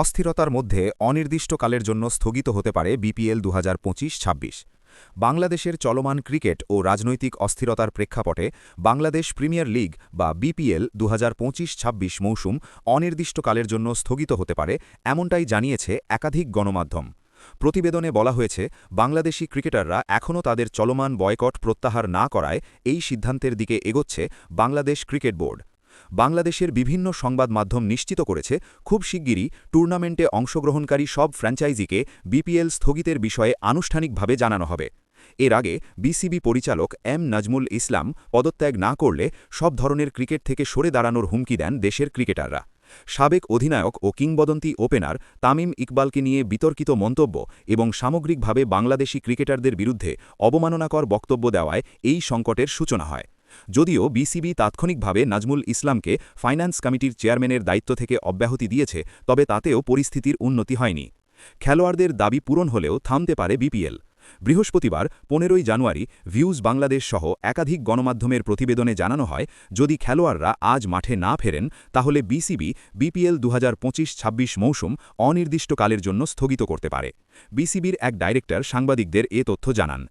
অস্থিরতার মধ্যে অনির্দিষ্টকালের জন্য স্থগিত হতে পারে বিপিএল দু ছাব্বিশ। বাংলাদেশের চলমান ক্রিকেট ও রাজনৈতিক অস্থিরতার প্রেক্ষাপটে বাংলাদেশ প্রিমিয়ার লিগ বা বিপিএল দু ছাব্বিশ মৌসুম অনির্দিষ্টকালের জন্য স্থগিত হতে পারে, এমনটাই জানিয়েছে একাধিক গণমাধ্যম। প্রতিবেদনে বলা হয়েছে, বাংলাদেশি ক্রিকেটাররা এখনও তাদের চলমান বয়কট প্রত্যাহার না করায় এই সিদ্ধান্তের দিকে এগোচ্ছে বাংলাদেশ ক্রিকেট বোর্ড। বাংলাদেশের বিভিন্ন সংবাদ মাধ্যম নিশ্চিত করেছে, খুব শিগগিরই টুর্নামেন্টে অংশগ্রহণকারী সব ফ্র্যাঞ্চাইজিকে বিপিএল স্থগিতের বিষয়ে আনুষ্ঠানিকভাবে জানানো হবে। এর আগে বিসিবি পরিচালক এম নাজমুল ইসলাম পদত্যাগ না করলে সব ধরনের ক্রিকেট থেকে সরে দাঁড়ানোর হুমকি দেন দেশের ক্রিকেটাররা। সাবেক অধিনায়ক ও কিংবদন্তি ওপেনার তামিম ইকবালকে নিয়ে বিতর্কিত মন্তব্য এবং সামগ্রিকভাবে বাংলাদেশি ক্রিকেটারদের বিরুদ্ধে অবমাননাকর বক্তব্য দেওয়ায় এই সংকটের সূচনা হয়। যদিও বিসিবি তাৎক্ষণিকভাবে নাজমুল ইসলামকে ফাইন্যান্স কমিটির চেয়ারম্যানের দায়িত্ব থেকে অব্যাহতি দিয়েছে, তবে তাতেও পরিস্থিতির উন্নতি হয়নি। খেলোয়াড়দের দাবি পূরণ হলেও থামতে পারে বিপিএল। বৃহস্পতিবার, পনেরোই জানুয়ারি, ভিউজ বাংলাদেশ সহ একাধিক গণমাধ্যমের প্রতিবেদনে জানানো হয়, যদি খেলোয়াড়রা আজ মাঠে না ফেরেন, তাহলে বিসিবি বিপিএল দু ছাব্বিশ মৌসুম অনির্দিষ্টকালের জন্য স্থগিত করতে পারে। বিসিবির এক ডাইরেক্টর সাংবাদিকদের এ তথ্য জানান।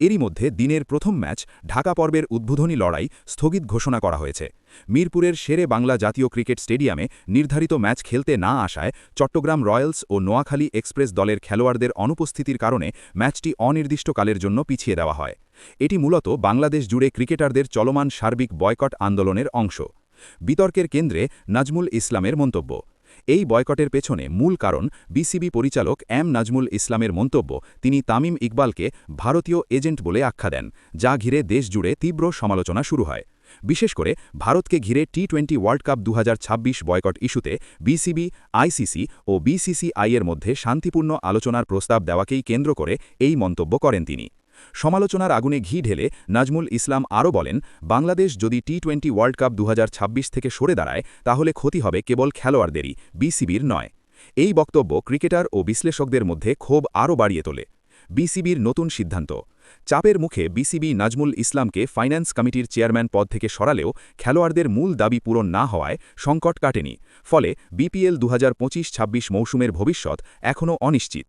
এরই মধ্যে দিনের প্রথম ম্যাচ ঢাকা পর্বের উদ্বোধনী লড়াই স্থগিত ঘোষণা করা হয়েছে। মিরপুরের শেরে বাংলা জাতীয় ক্রিকেট স্টেডিয়ামে নির্ধারিত ম্যাচ খেলতে না আসায় চট্টগ্রাম রয়্যালস ও নোয়াখালী এক্সপ্রেস দলের খেলোয়াড়দের অনুপস্থিতির কারণে ম্যাচটি অনির্দিষ্টকালের জন্য পিছিয়ে দেওয়া হয়। এটি মূলত বাংলাদেশ জুড়ে ক্রিকেটারদের চলমান সার্বিক বয়কট আন্দোলনের অংশ। বিতর্কের কেন্দ্রে নাজমুল ইসলামের মন্তব্য। এই বয়কটের পেছনে মূল কারণ বিসিবি পরিচালক এম নাজমুল ইসলামের মন্তব্য, তিনি তামিম ইকবালকে ভারতীয় এজেন্ট বলে আখ্যা দেন, যা ঘিরে দেশ জুড়ে তীব্র সমালোচনা শুরু হয়। বিশেষ করে ভারতকে ঘিরে টি টোয়েন্টি ওয়ার্ল্ড কাপ দু হাজার ছাব্বিশ বয়কট ইস্যুতে বিসিবি, আইসিসি ও বিসিসিআইয়ের মধ্যে শান্তিপূর্ণ আলোচনার প্রস্তাব দেওয়াকেই কেন্দ্র করে এই মন্তব্য করেন তিনি। সমালোচনার আগুনে ঘি ঢেলে নাজমুল ইসলাম আরও বলেন, বাংলাদেশ যদি টি টোয়েন্টি ওয়ার্ল্ড কাপ দুহাজার ছাব্বিশ থেকে সরে দাঁড়ায়, তাহলে ক্ষতি হবে কেবল খেলোয়াড়দেরই, বিসিবির নয়। এই বক্তব্য ক্রিকেটার ও বিশ্লেষকদের মধ্যে ক্ষোভ আরও বাড়িয়ে তোলে। বিসিবির নতুন সিদ্ধান্ত, চাপের মুখে বিসিবি নাজমুল ইসলামকে ফাইন্যান্স কমিটির চেয়ারম্যান পদ থেকে সরালেও খেলোয়াড়দের মূল দাবি পূরণ না হওয়ায় সংকট কাটেনি, ফলে বিপিএল দু ছাব্বিশ মৌসুমের ভবিষ্যৎ এখনও অনিশ্চিত।